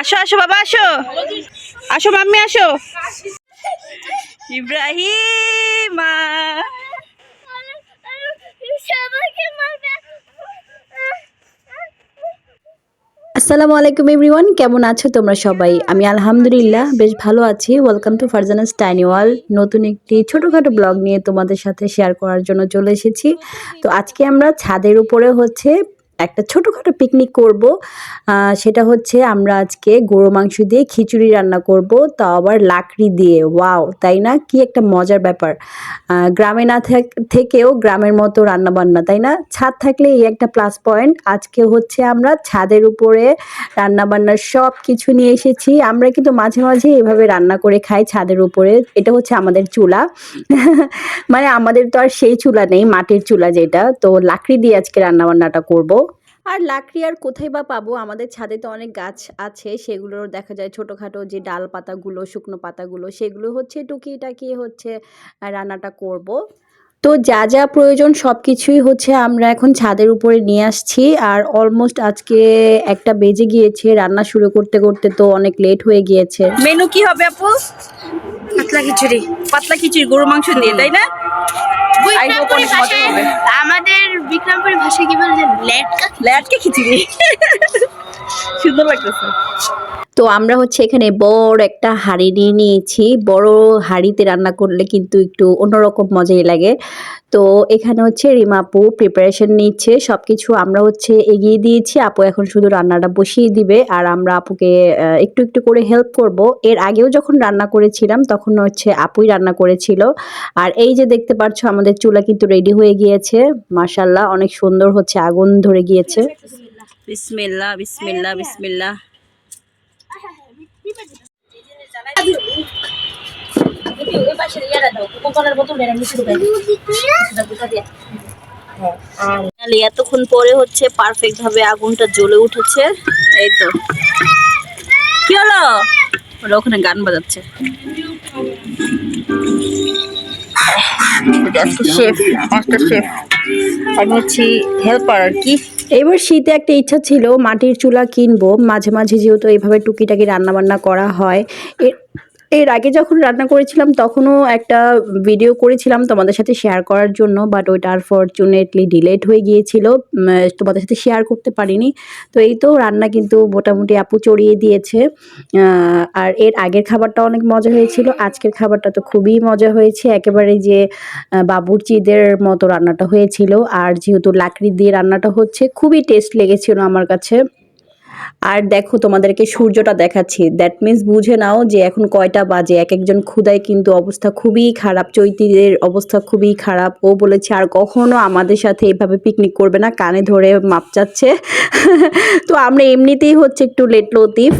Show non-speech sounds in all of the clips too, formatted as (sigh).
আসো আসো বাবা, আসো। আসো মাম্মি, আসো। ইব্রাহিমা আসসালামু আলাইকুম, এভরিওয়ান। কেমন আছো তোমরা সবাই? আমি আলহামদুলিল্লাহ বেশ ভালো আছি। Welcome to Farzana's tiny wall নতুন একটি ছোটোখাটো ব্লগ নিয়ে তোমাদের সাথে শেয়ার করার জন্য চলে এসেছি। তো আজকে আমরা ছাদের উপরে হচ্ছে একটা ছোটোখাটো পিকনিক করব। সেটা হচ্ছে আমরা আজকে গরু মাংস দিয়ে খিচুড়ি রান্না করব, তাও আবার লাকড়ি দিয়ে। ওয়াও, তাই না? কি একটা মজার ব্যাপার। গ্রামে না থাক- থেকেও গ্রামের মতো রান্না বান্না তাই না? ছাদ থাকলে এই একটা প্লাস পয়েন্ট আজকে হচ্ছে আমরা ছাদের উপরে রান্না বান্নার সব কিছু নিয়ে এসেছি। আমরা কিন্তু মাঝে মাঝে এভাবে রান্না করে খাই ছাদের উপরে। এটা হচ্ছে আমাদের চুলা। মানে আমাদের তো আর সেই চুলা নেই, মাটির চুলা যেটা। তো লাকড়ি দিয়ে আজকে রান্না বান্নাটা করব। আর লাকড়ি আর কোথায় বা পাবো? আমাদের ছাদে তো অনেক গাছ আছে সেগুলোর দেখা যায় ছোটোখাটো যে ডাল পাতাগুলো শুকনো পাতাগুলো সেগুলো হচ্ছে টাকিয়ে হচ্ছে রান্নাটা করব। তো যা যা প্রয়োজন সব কিছুই হচ্ছে আমরা এখন ছাদের উপরে নিয়ে আসছি। আর অলমোস্ট আজকে একটা বেজে গিয়েছে রান্না শুরু করতে করতে তো অনেক লেট হয়ে গিয়েছে। মেনু কি হবে আপু? পাতলা খিচুড়ি। পাতলা খিচুড়ি গরু মাংস দিয়ে তাই না। আমাদের বিক্রমপুরি ভাষায় কি বলে ল্যাটকা? ল্যাটকে খিচুড়ি। সুন্দর লাগতেছে। তো আমরা হচ্ছে এখানে বড় একটা হাঁড়ি নিয়ে নিয়েছি। বড় হাঁড়িতে রান্না করলে কিন্তু একটু অন্যরকম মজাই লাগে। তো এখানে হচ্ছে রিমাপু প্রিপারেশন নিচ্ছে। সব কিছু আমরা হচ্ছে এগিয়ে দিয়েছি। আপু এখন শুধু রান্নাটা বসিয়ে দিবে আর আমরা আপুকে একটু একটু করে হেল্প করব। এর আগেও যখন রান্না করেছিলাম তখন হচ্ছে আপুই রান্না করেছিল। আর এই যে দেখতে পাচ্ছ আমাদের চুলা কিন্তু রেডি হয়ে গিয়েছে। মাসাল্লাহ অনেক সুন্দর হচ্ছে আগুন ধরে গিয়েছে। বিসমিল্লাহ বিসমিল্লাহ বিসমিল্লাহ। Finally এতক্ষণ পরে হচ্ছে পারফেক্ট ভাবে আগুনটা জ্বলে উঠেছে। এই তো। কি হলো? ওরা ওখানে গান বাজাচ্ছে। শেফ মাস্টার শেফ আমি হচ্ছি হেল্পার আর কি। এবার শীতে একটা ইচ্ছা ছিল মাটির চুলা কিনবো। মাঝে মাঝে যেহেতু এইভাবে টুকিটাকি রান্না বান্না করা হয় এর আগে যখন রান্না করেছিলাম, তখনও একটা ভিডিও করেছিলাম তোমাদের সাথে শেয়ার করার জন্য বাট ওইটা আনফর্চুনেটলি ডিলেট হয়ে গিয়েছিল। তোমাদের সাথে শেয়ার করতে পারিনি। তো এই তো রান্না কিন্তু মোটামুটি আপু চড়িয়ে দিয়েছে। আর এর আগের খাবারটা অনেক মজা হয়েছিল। আজকের খাবারটা তো খুবই মজা হয়েছে। একেবারে যে বাবুর্চিদের মতো রান্নাটা হয়েছিল। আর যেহেতু লাকড়ি দিয়ে রান্নাটা হচ্ছে, খুবই টেস্ট লেগেছিল আমার কাছে। আর দেখো তোমাদেরকে সূর্যটা দেখাচ্ছি। দ্যাট মিন্স বুঝে নাও যে এখন কয়টা বাজে এক একজন ক্ষুদায় কিন্তু অবস্থা খুবই খারাপ, চৈতিদের অবস্থা খুবই খারাপ। ও বলেছে, আর কখনো আমাদের সাথে এভাবে পিকনিক করবে না, কানে ধরে মাপ চাচ্ছে। (laughs) তো আমরা এমনিতেই হচ্ছে একটু লেট লতিফ,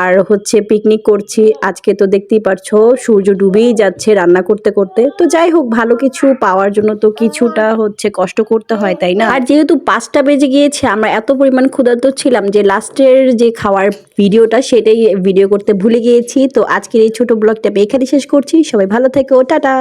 আর হচ্ছে পিকনিক করছি। আজকে তো দেখতেই পারছ, সূর্য ডুবেই যাচ্ছে রান্না করতে করতে। তো যাই হোক, ভালো কিছু পাওয়ার জন্য তো কিছুটা হচ্ছে কষ্ট করতে হয়, তাই না? আর যেহেতু পাঁচটা বেজে গিয়েছে, আমরা এত পরিমাণ ক্ষুধার্ত ছিলাম যে লাস্টের যে খাওয়ার ভিডিওটা, সেটাই ভিডিও করতে ভুলে গিয়েছি। তো আজকের এই ছোট ব্লগটা আমি এখানে শেষ করছি। সবাই ভালো থেকো। টাটা!